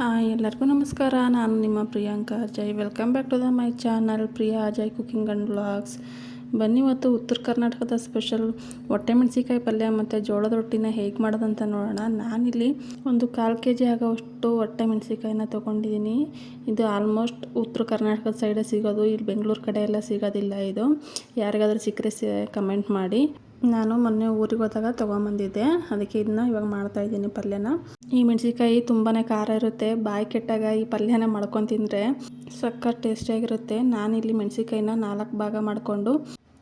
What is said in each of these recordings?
Hi, ಎಲ್ಲರಿಗೂ ನಮಸ್ಕಾರ. ನಾನು ನಿಮ್ಮ Priyanka Ajay. Welcome back to the my channel Priya Ajay cooking and blogs ಬನ್ನಿ ಇವತ್ತು ಉತ್ತರ ಕರ್ನಾಟಕದ ಸ್ಪೆಷಲ್ ಹೊಟ್ಟೆ ಮೆಣಸಿಕಾಯಿ ಪಲ್ಯ ಮತ್ತು ಜೋಳದ ರೊಟ್ಟಿನ ಹೇಗೆ ಮಾಡೋದಂತ ನೋಡೋಣ. ನಾನಿಲ್ಲಿ ಒಂದು ಕಾಲು ಕೆ ಜಿ ಆಗೋವಷ್ಟು ಹೊಟ್ಟೆ ಮೆಣಸಿಕಾಯಿನ ತೊಗೊಂಡಿದ್ದೀನಿ. ಇದು ಆಲ್ಮೋಸ್ಟ್ ಉತ್ತರ ಕರ್ನಾಟಕದ ಸೈಡೇ ಸಿಗೋದು. ಇಲ್ಲಿ ಬೆಂಗಳೂರು ಕಡೆ ಎಲ್ಲ ಸಿಗೋದಿಲ್ಲ ಇದು. ಯಾರಿಗಾದ್ರೂ ಸಿಕ್ಕರೆ ಕಮೆಂಟ್ ಮಾಡಿ. ನಾನು ಮೊನ್ನೆ ಊರಿಗೆ ಹೋದಾಗ ತೊಗೊಂಬಂದಿದ್ದೆ. ಅದಕ್ಕೆ ಇದನ್ನ ಇವಾಗ ಮಾಡ್ತಾಯಿದ್ದೀನಿ ಪಲ್ಯನ. ಈ ಮೆಣಸಿಕಾಯಿ ತುಂಬಾ ಖಾರ ಇರುತ್ತೆ. ಬಾಯಿ ಕೆಟ್ಟಾಗ ಈ ಪಲ್ಯನ ಮಾಡ್ಕೊಂಡು ತಿಂದರೆ ಸಖತ್ ಟೇಸ್ಟಿಯಾಗಿರುತ್ತೆ ನಾನಿಲ್ಲಿ ಮೆಣಸಿಕಾಯಿನ ನಾಲ್ಕು ಭಾಗ ಮಾಡಿಕೊಂಡು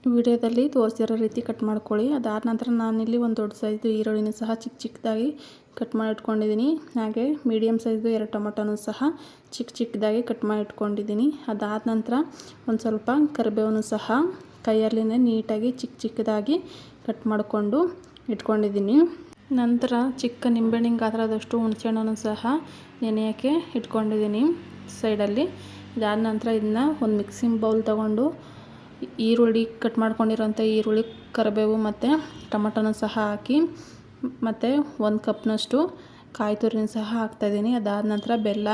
ವಿಡಿಯೋದಲ್ಲಿ ತೋರಿಸಿರೋ ರೀತಿ ಕಟ್ ಮಾಡ್ಕೊಳ್ಳಿ. ಅದಾದ ನಂತರ ನಾನಿಲ್ಲಿ ಒಂದು ದೊಡ್ಡ ಸೈಜು ಈರುಳ್ಳಿನೂ ಸಹ ಚಿಕ್ಕ ಚಿಕ್ಕದಾಗಿ ಕಟ್ ಮಾಡಿ ಇಟ್ಕೊಂಡಿದ್ದೀನಿ ಹಾಗೆ ಮೀಡಿಯಮ್ ಸೈಜು ಎರಡು ಟೊಮೊಟೊನೂ ಸಹ ಚಿಕ್ಕ ಚಿಕ್ಕದಾಗಿ ಕಟ್ ಮಾಡಿ ಇಟ್ಕೊಂಡಿದ್ದೀನಿ ಅದಾದ ನಂತರ ಒಂದು ಸ್ವಲ್ಪ ಕರಿಬೇವನ್ನು ಸಹ ಕೈಯಲ್ಲಿನೇ ನೀಟಾಗಿ ಚಿಕ್ಕ ಚಿಕ್ಕದಾಗಿ ಕಟ್ ಮಾಡಿಕೊಂಡು ಇಟ್ಕೊಂಡಿದ್ದೀನಿ. ನಂತರ ಚಿಕ್ಕ ನಿಂಬೆಹಣ್ಣಿನ ಗಾತ್ರದಷ್ಟು ಹುಣಸೆಹಣ್ಣನ್ನು ಸಹ ನೆನೆಯೋಕ್ಕೆ ಇಟ್ಕೊಂಡಿದ್ದೀನಿ ಸೈಡಲ್ಲಿ. ಇದಾದ ನಂತರ ಇದನ್ನ ಒಂದು ಮಿಕ್ಸಿಂಗ್ ಬೌಲ್ ತೊಗೊಂಡು ಈರುಳ್ಳಿ ಕಟ್ ಮಾಡ್ಕೊಂಡಿರೋಂಥ ಈರುಳ್ಳಿ, ಕರಿಬೇವು ಮತ್ತು ಟೊಮಟೊನೂ ಸಹ ಹಾಕಿ ಮತ್ತು ಒಂದು ಕಪ್ನಷ್ಟು ಕಾಯಿ ತುರಿನ ಸಹ ಹಾಕ್ತಾಯಿದ್ದೀನಿ ಅದಾದ ನಂತರ ಬೆಲ್ಲ,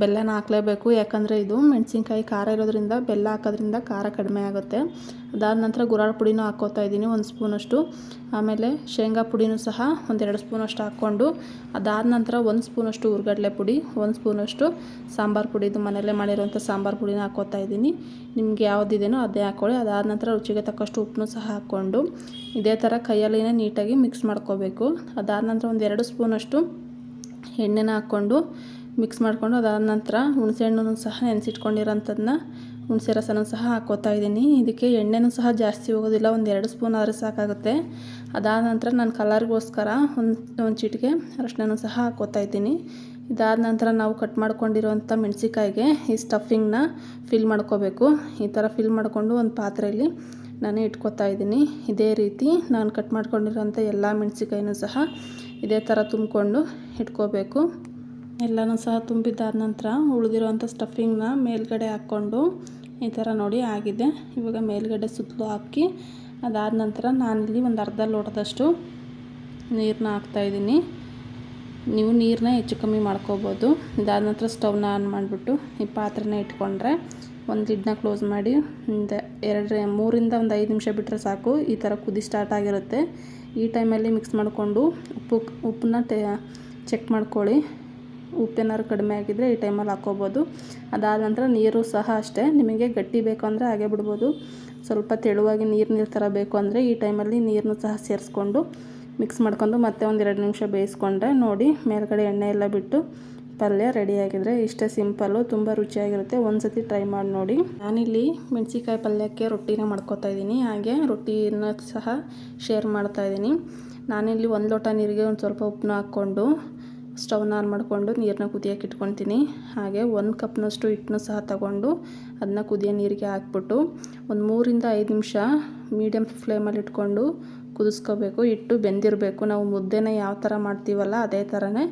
ಬೆಲ್ಲನ ಹಾಕಲೇಬೇಕು. ಯಾಕಂದರೆ ಇದು ಮೆಣಸಿನ್ಕಾಯಿ ಖಾರ ಇರೋದ್ರಿಂದ ಬೆಲ್ಲ ಹಾಕೋದ್ರಿಂದ ಖಾರ ಕಡಿಮೆ ಆಗುತ್ತೆ. ಅದಾದ ನಂತರ ಗುರಾಳ್ ಪುಡಿನೂ ಹಾಕ್ಕೋತಾ ಇದ್ದೀನಿ, ಒಂದು ಸ್ಪೂನಷ್ಟು. ಆಮೇಲೆ ಶೇಂಗಾ ಪುಡಿನೂ ಸಹ ಒಂದೆರಡು ಸ್ಪೂನಷ್ಟು ಹಾಕ್ಕೊಂಡು, ಅದಾದ ನಂತರ ಒಂದು ಸ್ಪೂನಷ್ಟು ಹುರ್ಗಡ್ಲೆ ಪುಡಿ, ಒಂದು ಸ್ಪೂನಷ್ಟು ಸಾಂಬಾರು ಪುಡಿ. ಇದು ಮನೆಯಲ್ಲೇ ಮಾಡಿರುವಂಥ ಸಾಂಬಾರು ಪುಡಿನ ಹಾಕ್ಕೋತಾ ಇದ್ದೀನಿ. ನಿಮ್ಗೆ ಯಾವುದಿದೆಯೋ ಅದೇ ಹಾಕ್ಕೊಳ್ಳಿ ಅದಾದ ನಂತರ ರುಚಿಗೆ ತಕ್ಕಷ್ಟು ಉಪ್ಪನ್ನು ಸಹ ಹಾಕ್ಕೊಂಡು, ಇದೇ ಥರ ಕೈಯಲ್ಲಿನೇ ನೀಟಾಗಿ ಮಿಕ್ಸ್ ಮಾಡ್ಕೋಬೇಕು. ಅದಾದ ನಂತರ ಒಂದೆರಡು ಸ್ಪೂನಷ್ಟು ಎಣ್ಣೆನ ಹಾಕ್ಕೊಂಡು ಮಿಕ್ಸ್ ಮಾಡಿಕೊಂಡು, ಅದಾದ ನಂತರ ಹುಣಸೆಹಣ್ಣು ಸಹ ನೆನೆಸಿಟ್ಕೊಂಡಿರೋಂಥದ್ದನ್ನ ಹುಣಸೆ ರಸನೂ ಸಹ ಹಾಕ್ಕೋತಾ ಇದ್ದೀನಿ. ಇದಕ್ಕೆ ಎಣ್ಣೆನೂ ಸಹ ಜಾಸ್ತಿ ಹೋಗೋದಿಲ್ಲ, ಒಂದು ಎರಡು ಸ್ಪೂನ್ ಆದರೆ ಸಾಕಾಗುತ್ತೆ. ಅದಾದ ನಂತರ ನಾನು ಕಲರ್ಗೋಸ್ಕರ ಒಂದು ಒಂದು ಚಿಟಿಕೆ ಅರಶಿನೂ ಸಹ ಹಾಕ್ಕೋತಾ ಇದ್ದೀನಿ. ಇದಾದ ನಂತರ ನಾವು ಕಟ್ ಮಾಡ್ಕೊಂಡಿರುವಂಥ ಮೆಣಸಿಕಾಯಿಗೆ ಈ ಸ್ಟಫಿಂಗ್ನ ಫಿಲ್ ಮಾಡ್ಕೋಬೇಕು. ಈ ಥರ ಫಿಲ್ ಮಾಡಿಕೊಂಡು ಒಂದು ಪಾತ್ರೆಯಲ್ಲಿ ನಾನು ಇಟ್ಕೋತಾ ಇದ್ದೀನಿ. ಇದೇ ರೀತಿ ನಾನು ಕಟ್ ಮಾಡ್ಕೊಂಡಿರೋಂಥ ಎಲ್ಲ ಮೆಣಸಿಕಾಯಿನೂ ಸಹ ಇದೇ ಥರ ತುಂಬಿಕೊಂಡು ಇಟ್ಕೋಬೇಕು. ಎಲ್ಲನೂ ಸಹ ತುಂಬಿದ್ದಾದ ನಂತರ ಉಳಿದಿರೋಂಥ ಸ್ಟಫಿಂಗ್ನ ಮೇಲ್ಗಡೆ ಹಾಕ್ಕೊಂಡು ಈ ಥರ ನೋಡಿ ಆಗಿದೆ. ಇವಾಗ ಮೇಲುಗಡೆ ಸುತ್ತಲೂ ಹಾಕಿ, ಅದಾದ ನಂತರ ನಾನಿಲ್ಲಿ ಒಂದು ಅರ್ಧ ಲೋಟದಷ್ಟು ನೀರನ್ನ ಹಾಕ್ತಾಯಿದ್ದೀನಿ ನೀವು ನೀರನ್ನ ಹೆಚ್ಚು ಕಮ್ಮಿ ಮಾಡ್ಕೋಬೋದು. ಇದಾದ ನಂತರ ಸ್ಟವ್ನ ಆನ್ ಮಾಡಿಬಿಟ್ಟು ಈ ಪಾತ್ರೆನ ಇಟ್ಕೊಂಡ್ರೆ ಒಂದು ಲಿಡ್ನ ಕ್ಲೋಸ್ ಮಾಡಿ, ಒಂದು ಎರಡು, ಮೂರಿಂದ ಒಂದು ಐದು ನಿಮಿಷ ಬಿಟ್ಟರೆ ಸಾಕು, ಈ ಥರ ಕುದಿ ಸ್ಟಾರ್ಟ್ ಆಗಿರುತ್ತೆ. ಈ ಟೈಮಲ್ಲಿ ಮಿಕ್ಸ್ ಮಾಡಿಕೊಂಡು ಉಪ್ಪು, ಉಪ್ಪನ್ನ ಟೇ ಚೆಕ್ ಮಾಡ್ಕೊಳ್ಳಿ. ಉಪ್ಪೇನಾದ್ರು ಕಡಿಮೆ ಆಗಿದ್ದರೆ ಈ ಟೈಮಲ್ಲಿ ಹಾಕ್ಕೋಬೋದು. ಅದಾದ ನಂತರ ನೀರು ಸಹ ಅಷ್ಟೇ. ನಿಮಗೆ ಗಟ್ಟಿ ಬೇಕು ಅಂದರೆ ಹಾಗೆ ಬಿಡ್ಬೋದು. ಸ್ವಲ್ಪ ತೆಳುವಾಗಿ ನೀರು ನೀರು ಥರ ಬೇಕು ಅಂದರೆ ಈ ಟೈಮಲ್ಲಿ ನೀರನ್ನು ಸಹ ಸೇರಿಸ್ಕೊಂಡು ಮಿಕ್ಸ್ ಮಾಡ್ಕೊಂಡು ಮತ್ತೆ ಒಂದು ಎರಡು ನಿಮಿಷ ಬೇಯಿಸ್ಕೊಂಡ್ರೆ ನೋಡಿ ಮೇಲ್ಗಡೆ ಎಣ್ಣೆ ಎಲ್ಲ ಬಿಟ್ಟು ಪಲ್ಯ ರೆಡಿಯಾಗಿದ್ರೆ ಇಷ್ಟೇ ಸಿಂಪಲ್ಲು ತುಂಬ ರುಚಿಯಾಗಿರುತ್ತೆ. ಒಂದು ಸತಿ ಟ್ರೈ ಮಾಡಿ ನೋಡಿ. ನಾನಿಲ್ಲಿ ಮೆಣಸಿಕಾಯಿ ಪಲ್ಯಕ್ಕೆ ರೊಟ್ಟಿನ ಮಾಡ್ಕೊತಾ ಇದ್ದೀನಿ. ಹಾಗೆ ರೊಟ್ಟಿನ ಸಹ ಶೇರ್ ಮಾಡ್ತಾಯಿದ್ದೀನಿ ನಾನಿಲ್ಲಿ ಒಂದು ಲೋಟ ನೀರಿಗೆ ಒಂದು ಸ್ವಲ್ಪ ಉಪ್ಪನ್ನ ಹಾಕ್ಕೊಂಡು ಸ್ಟವ್ನ ಆನ್ ಮಾಡಿಕೊಂಡು ನೀರನ್ನ ಕುದಿಯೋಕೆ ಇಟ್ಕೊತೀನಿ ಹಾಗೆ ಒಂದು ಕಪ್ನಷ್ಟು ಹಿಟ್ಟನ್ನು ಸಹ ತಗೊಂಡು ಅದನ್ನ ಕುದಿಯೋ ನೀರಿಗೆ ಹಾಕ್ಬಿಟ್ಟು ಒಂದು ಮೂರಿಂದ ಐದು ನಿಮಿಷ ಮೀಡಿಯಮ್ ಫ್ಲೇಮಲ್ಲಿ ಇಟ್ಕೊಂಡು ಕುದಿಸ್ಕೋಬೇಕು. ಹಿಟ್ಟು ಬೆಂದಿರಬೇಕು. ನಾವು ಮುದ್ದೆನ ಯಾವ ಥರ ಮಾಡ್ತೀವಲ್ಲ ಅದೇ ಥರನೇ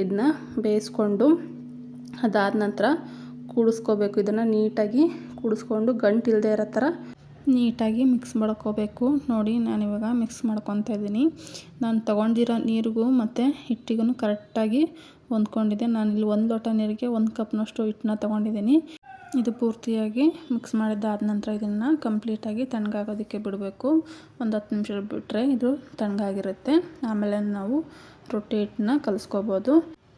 ಇದನ್ನ ಬೇಯಿಸ್ಕೊಂಡು ಅದಾದ ನಂತರ ಕೂಡಿಸ್ಕೋಬೇಕು. ಇದನ್ನು ನೀಟಾಗಿ ಕೂಡಿಸ್ಕೊಂಡು ಗಂಟಿಲ್ಲದೆ ಇರೋ ಥರ ನೀಟಾಗಿ ಮಿಕ್ಸ್ ಮಾಡ್ಕೋಬೇಕು. ನೋಡಿ ನಾನಿವಾಗ ಮಿಕ್ಸ್ ಮಾಡ್ಕೊತಾ ಇದ್ದೀನಿ. ನಾನು ತೊಗೊಂಡಿರೋ ನೀರಿಗೂ ಮತ್ತು ಹಿಟ್ಟಿಗೂ ಕರೆಕ್ಟಾಗಿ ಹೊಂದ್ಕೊಂಡಿದ್ದೆ. ನಾನು ಇಲ್ಲಿ ಒಂದು ಲೋಟ ನೀರಿಗೆ ಒಂದು ಕಪ್ನಷ್ಟು ಹಿಟ್ಟನ್ನ ತೊಗೊಂಡಿದ್ದೀನಿ. ಇದು ಪೂರ್ತಿಯಾಗಿ ಮಿಕ್ಸ್ ಮಾಡಿದ್ದಾದ ನಂತರ ಇದನ್ನು ಕಂಪ್ಲೀಟಾಗಿ ತಣ್ಣಗಾಗೋದಕ್ಕೆ ಬಿಡಬೇಕು. ಒಂದು ಹತ್ತು ನಿಮಿಷ ಬಿಟ್ಟರೆ ಇದು ತಣ್ಣಗಾಗಿರುತ್ತೆ. ಆಮೇಲೆ ನಾವು ರೊಟ್ಟಿ ಹಿಟ್ಟನ್ನ ಕಲಿಸ್ಕೋಬೋದು.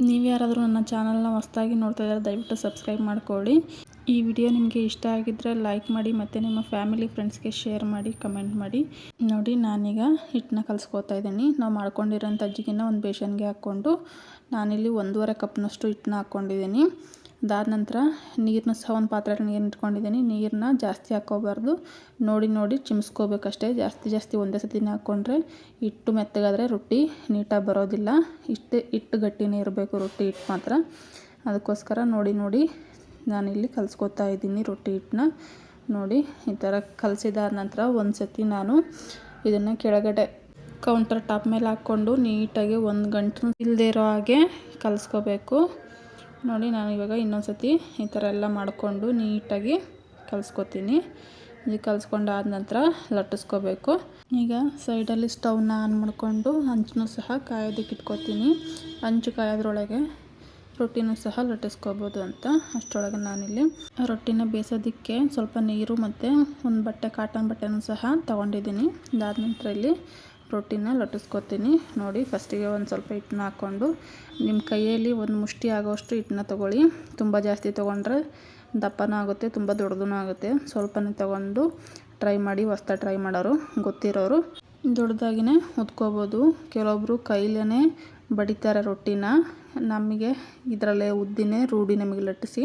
ನೀವು ಯಾರಾದರೂ ನನ್ನ ಚಾನಲ್ನ ಹೊಸ್ದಾಗಿ ನೋಡ್ತಾ ಇದ್ದಾರೆ ದಯವಿಟ್ಟು ಸಬ್ಸ್ಕ್ರೈಬ್ ಮಾಡ್ಕೊಳ್ಳಿ. ಈ ವಿಡಿಯೋ ನಿಮಗೆ ಇಷ್ಟ ಆಗಿದ್ದರೆ ಲೈಕ್ ಮಾಡಿ ಮತ್ತು ನಿಮ್ಮ ಫ್ಯಾಮಿಲಿ ಫ್ರೆಂಡ್ಸ್ಗೆ ಶೇರ್ ಮಾಡಿ, ಕಮೆಂಟ್ ಮಾಡಿ. ನೋಡಿ, ನಾನೀಗ ಹಿಟ್ಟನ್ನ ಕಲಿಸ್ಕೋತಾ ಇದ್ದೀನಿ. ನಾವು ಮಾಡ್ಕೊಂಡಿರೋಂಥ ಅಜ್ಜಿಗೆನ ಒಂದು ಬೇಷನ್ಗೆ ಹಾಕ್ಕೊಂಡು ನಾನಿಲ್ಲಿ ಒಂದೂವರೆ ಕಪ್ನಷ್ಟು ಹಿಟ್ಟನ್ನ ಹಾಕ್ಕೊಂಡಿದ್ದೀನಿ. ಅದಾದ ನಂತರ ನೀರನ್ನ ಸಹ ಒಂದು ಪಾತ್ರೆ ನೀರು ಇಟ್ಕೊಂಡಿದ್ದೀನಿ. ನೀರನ್ನ ಜಾಸ್ತಿ ಹಾಕ್ಕೋಬಾರ್ದು. ನೋಡಿ ನೋಡಿ, ಚಿಮ್ಸ್ಕೋಬೇಕಷ್ಟೇ. ಜಾಸ್ತಿ ಜಾಸ್ತಿ ಒಂದೇ ಸತಿನೇ ಹಾಕ್ಕೊಂಡ್ರೆ ಹಿಟ್ಟು ಮೆತ್ತಗಾದರೆ ರೊಟ್ಟಿ ನೀಟಾಗಿ ಬರೋದಿಲ್ಲ. ಇಷ್ಟು ಹಿಟ್ಟು ಗಟ್ಟಿನೇ ಇರಬೇಕು ರೊಟ್ಟಿ ಹಿಟ್ಟು ಮಾತ್ರ. ಅದಕ್ಕೋಸ್ಕರ ನೋಡಿ ನೋಡಿ ನಾನಿಲ್ಲಿ ಕಲಿಸ್ಕೊತಾ ಇದ್ದೀನಿ ರೊಟ್ಟಿ ಹಿಟ್ಟನ್ನ ನೋಡಿ, ಈ ಥರ ಕಲಸಿದಾದ ನಂತರ ಒಂದು ಸತಿ ನಾನು ಇದನ್ನು ಕೆಳಗಡೆ ಕೌಂಟರ್ ಟಾಪ್ ಮೇಲೆ ಹಾಕ್ಕೊಂಡು ನೀಟಾಗಿ ಒಂದು ಗಂಟು ಇಲ್ಲದೇ ಇರೋ ಹಾಗೆ ಕಲಿಸ್ಕೋಬೇಕು. ನೋಡಿ, ನಾನು ಇವಾಗ ಇನ್ನೊಂದು ಸತಿ ಈ ಥರ ಎಲ್ಲ ಮಾಡಿಕೊಂಡು ನೀಟಾಗಿ ಕಲಿಸ್ಕೊತೀನಿ. ಇದು ಕಲಿಸ್ಕೊಂಡಾದ ನಂತರ ಲಟ್ಟಿಸ್ಕೋಬೇಕು. ಈಗ ಸೈಡಲ್ಲಿ ಸ್ಟವ್ನ ಆನ್ ಮಾಡಿಕೊಂಡು ಹಂಚನ್ನು ಸಹ ಕಾಯೋದಕ್ಕೆ ಇಟ್ಕೋತೀನಿ. ಹಂಚು ಕಾಯೋದ್ರೊಳಗೆ ರೊಟ್ಟಿನೂ ಸಹ ಲಟ್ಟಿಸ್ಕೋಬೋದು ಅಂತ ಅಷ್ಟರೊಳಗೆ ನಾನಿಲ್ಲಿ ರೊಟ್ಟಿನ ಬೇಯಿಸೋದಕ್ಕೆ ಸ್ವಲ್ಪ ನೀರು ಮತ್ತು ಒಂದು ಬಟ್ಟೆ ಕಾಟನ್ ಬಟ್ಟೆನೂ ಸಹ ತೊಗೊಂಡಿದ್ದೀನಿ. ಅದಾದ ನಂತರ ಇಲ್ಲಿ ರೊಟ್ಟಿನ ಲಟ್ಟಿಸ್ಕೊತೀನಿ. ನೋಡಿ, ಫಸ್ಟಿಗೆ ಒಂದು ಸ್ವಲ್ಪ ಹಿಟ್ಟನ್ನ ಹಾಕ್ಕೊಂಡು ನಿಮ್ಮ ಕೈಯಲ್ಲಿ ಒಂದು ಮುಷ್ಟಿ ಆಗೋಷ್ಟು ಹಿಟ್ಟನ್ನ ತೊಗೊಳ್ಳಿ. ತುಂಬ ಜಾಸ್ತಿ ತೊಗೊಂಡ್ರೆ ದಪ್ಪನೂ ಆಗುತ್ತೆ, ತುಂಬ ದೊಡ್ಡದೂ ಆಗುತ್ತೆ. ಸ್ವಲ್ಪನೇ ತೊಗೊಂಡು ಟ್ರೈ ಮಾಡಿ, ಹೊಸ್ದಾಗಿ ಟ್ರೈ ಮಾಡೋರು ಗೊತ್ತಿರೋರು ದೊಡ್ಡದಾಗಿನೇ ಉದ್ಕೋಬೋದು ಕೆಲವೊಬ್ಬರು ಕೈಲೇ ಬಡಿತಾರೆ ರೊಟ್ಟಿನ. ನಮಗೆ ಇದರಲ್ಲೇ ಉದ್ದಿನೇ ರೂಢಿ ನಮಗೆ ಲಟ್ಟಿಸಿ.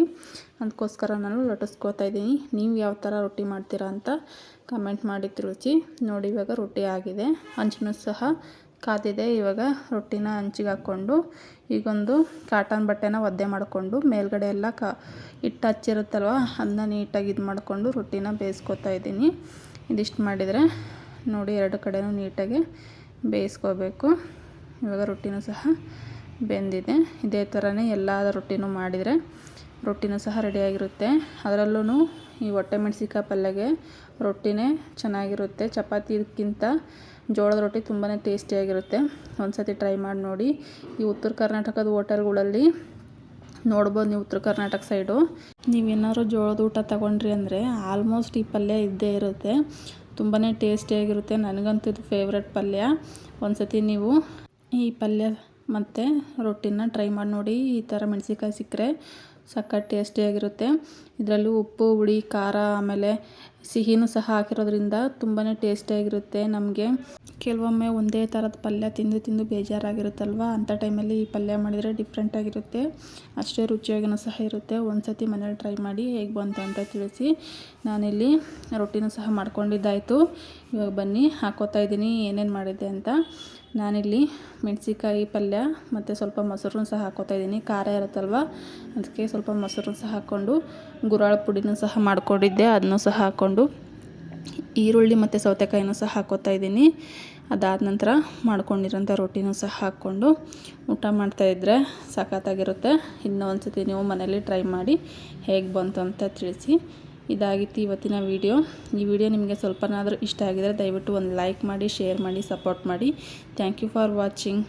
ಅದಕ್ಕೋಸ್ಕರ ನಾನು ಲಟ್ಟಿಸ್ಕೋತಾ ಇದ್ದೀನಿ. ನೀವು ಯಾವ ಥರ ರೊಟ್ಟಿ ಮಾಡ್ತೀರಾ ಅಂತ ಕಮೆಂಟ್ ಮಾಡಿ ತಿಳಿಸಿ. ನೋಡಿ, ಇವಾಗ ರೊಟ್ಟಿ ಆಗಿದೆ. ಹಂಚನ್ನು ಸಹ ಕಾದಿದೆ. ಇವಾಗ ರೊಟ್ಟಿನ ಹಂಚಿಗೆ ಹಾಕ್ಕೊಂಡು ಈಗೊಂದು ಕಾಟನ್ ಬಟ್ಟೆನ ಒದ್ದೆ ಮಾಡಿಕೊಂಡು ಮೇಲ್ಗಡೆ ಎಲ್ಲ ಕ ಹಿಟ್ಟು ಹಚ್ಚಿರುತ್ತಲ್ವ, ಅದನ್ನ ನೀಟಾಗಿ ಇದು ಮಾಡಿಕೊಂಡು ರೊಟ್ಟಿನ ಬೇಯಿಸ್ಕೊತಾ ಇದ್ದೀನಿ. ಇದಿಷ್ಟು ಮಾಡಿದರೆ ನೋಡಿ, ಎರಡು ಕಡೆಯೂ ನೀಟಾಗಿ ಬೇಯಿಸ್ಕೋಬೇಕು ಇವಾಗ ರೊಟ್ಟಿನೂ ಸಹ ಬೆಂದಿದೆ. ಇದೇ ಥರನೇ ಎಲ್ಲ ರೊಟ್ಟಿನೂ ಮಾಡಿದರೆ ರೊಟ್ಟಿನೂ ಸಹ ರೆಡಿಯಾಗಿರುತ್ತೆ ಅದರಲ್ಲೂ ಈ ಹೊಟ್ಟೆ ಮೆಣಸಿಕಾಯಿ ಪಲ್ಯಗೆ ರೊಟ್ಟಿನೇ ಚೆನ್ನಾಗಿರುತ್ತೆ. ಚಪಾತಿಗಿಂತ ಜೋಳದ ರೊಟ್ಟಿ ತುಂಬಾ ಟೇಸ್ಟಿಯಾಗಿರುತ್ತೆ. ಒಂದು ಸತಿ ಟ್ರೈ ಮಾಡಿ ನೋಡಿ. ಈ ಉತ್ತರ ಕರ್ನಾಟಕದ ಹೋಟೆಲ್ಗಳಲ್ಲಿ ನೋಡ್ಬೋದು ನೀವು ಉತ್ತರ ಕರ್ನಾಟಕ ಸೈಡು. ನೀವೇನಾದ್ರು ಜೋಳದ ಊಟ ತಗೊಂಡ್ರಿ ಅಂದರೆ ಆಲ್ಮೋಸ್ಟ್ ಈ ಪಲ್ಯ ಇದ್ದೇ ಇರುತ್ತೆ. ತುಂಬಾ ಟೇಸ್ಟಿಯಾಗಿರುತ್ತೆ. ನನಗಂತೂ ಇದು ಫೇವ್ರೆಟ್ ಪಲ್ಯ. ಒಂದು ಸತಿ ನೀವು ಈ ಪಲ್ಯ ಮತ್ತು ರೊಟ್ಟಿನ ಟ್ರೈ ಮಾಡಿ ನೋಡಿ ಈ ಥರ ಮೆಣಸಿನ್ಕಾಯಿ ಸಿಕ್ಕರೆ ಸಖತ್ ಟೇಸ್ಟಿಯಾಗಿರುತ್ತೆ ಇದರಲ್ಲೂ ಉಪ್ಪು, ಹುಳಿ, ಖಾರ, ಆಮೇಲೆ ಸಿಹಿನೂ ಸಹ ಹಾಕಿರೋದ್ರಿಂದ ತುಂಬಾ ಟೇಸ್ಟಿಯಾಗಿರುತ್ತೆ ನಮಗೆ. ಕೆಲವೊಮ್ಮೆ ಒಂದೇ ಥರದ ಪಲ್ಯ ತಿಂದು ತಿಂದು ಬೇಜಾರಾಗಿರುತ್ತಲ್ವ? ಅಂಥ ಟೈಮಲ್ಲಿ ಈ ಪಲ್ಯ ಮಾಡಿದರೆ ಡಿಫ್ರೆಂಟಾಗಿರುತ್ತೆ ಅಷ್ಟೇ ರುಚಿಯಾಗಿನೂ ಸಹ ಇರುತ್ತೆ. ಒಂದು ಸತಿ ಮನೇಲಿ ಟ್ರೈ ಮಾಡಿ ಹೇಗೆ ಬಂತು ಅಂತ ತಿಳಿಸಿ. ನಾನಿಲ್ಲಿ ರೊಟ್ಟಿನೂ ಸಹ ಮಾಡ್ಕೊಂಡಿದ್ದಾಯಿತು. ಇವಾಗ ಬನ್ನಿ, ಹಾಕೋತಾ ಇದ್ದೀನಿ ಏನೇನು ಮಾಡಿದ್ದೆ ಅಂತ. ನಾನಿಲ್ಲಿ ಮೆಣಸಿಕಾಯಿ ಪಲ್ಯ ಮತ್ತು ಸ್ವಲ್ಪ ಮೊಸರನ್ನ ಸಹ ಹಾಕೋತಾ ಇದ್ದೀನಿ. ಖಾರ ಇರುತ್ತಲ್ವ? ಅದಕ್ಕೆ ಸ್ವಲ್ಪ ಮೊಸರನ್ನ ಸಹ ಹಾಕ್ಕೊಂಡು ಗುರಾಳ ಪುಡಿನೂ ಸಹ ಮಾಡ್ಕೊಂಡಿದ್ದೆ. ಅದನ್ನೂ ಸಹ ಹಾಕ್ಕೊಂಡು ಈರುಳ್ಳಿ ಮತ್ತು ಸೌತೆಕಾಯಿನೂ ಸಹ ಹಾಕೋತಾ ಇದ್ದೀನಿ. ಅದಾದ ನಂತರ ಮಾಡ್ಕೊಂಡಿರೋಂಥ ರೊಟ್ಟಿನೂ ಸಹ ಹಾಕ್ಕೊಂಡು ಊಟ ಮಾಡ್ತಾಯಿದ್ರೆ ಸಖತ್ತಾಗಿರುತ್ತೆ ಇನ್ನೂ ಒಂದು ಸತಿ ನೀವು ಮನೇಲಿ ಟ್ರೈ ಮಾಡಿ ಹೇಗೆ ಬಂತು ಅಂತ ತಿಳಿಸಿ. ಇದಾಗಿತ್ತು ಇವತ್ತಿನ ವಿಡಿಯೋ ಈ ವಿಡಿಯೋ ನಿಮಗೆ ಸ್ವಲ್ಪನಾದರೂ ಇಷ್ಟ ಆಗಿದರೆ ದಯವಿಟ್ಟು ಒಂದು ಲೈಕ್ ಮಾಡಿ ಶೇರ್ ಮಾಡಿ ಸಪೋರ್ಟ್ ಮಾಡಿ. Thank you for watching